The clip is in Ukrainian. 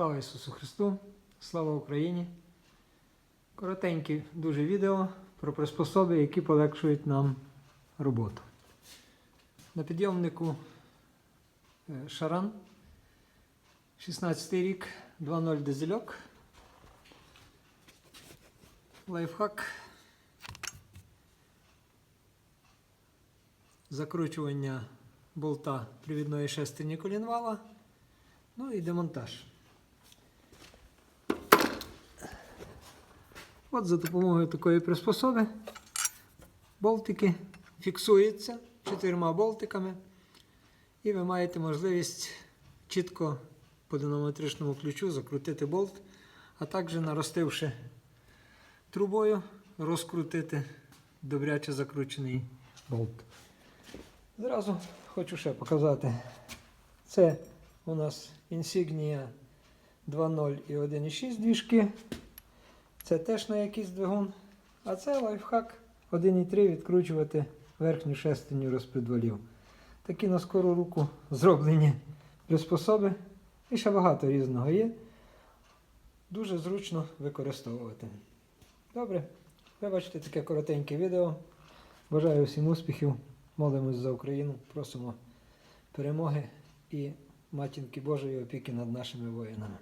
Слава Ісусу Христу! Слава Україні! Коротеньке дуже відео про приспособи, які полегшують нам роботу. На підйомнику е, Шаран 16 рік 2.0 дизельок. Лайфхак. Закручування болта привідної шестерні колінвала. Ну і демонтаж. От за допомогою такої приспособи болтики фіксуються чотирма болтиками, і ви маєте можливість чітко по динамотричному ключу закрутити болт, а також наростивши трубою, розкрутити добряче закручений болт. Зразу хочу ще показати. Це у нас Insignia 2.0 і 1.6 двіжки. Це теж на якийсь двигун. А це лайфхак 1.3 відкручувати верхню шестерню розпредвалів. Такі на скору руку зроблені приспособи. І ще багато різного є. Дуже зручно використовувати. Добре, ви бачите таке коротеньке відео. Бажаю всім успіхів. Молимось за Україну, просимо перемоги і матінки Божої опіки над нашими воїнами.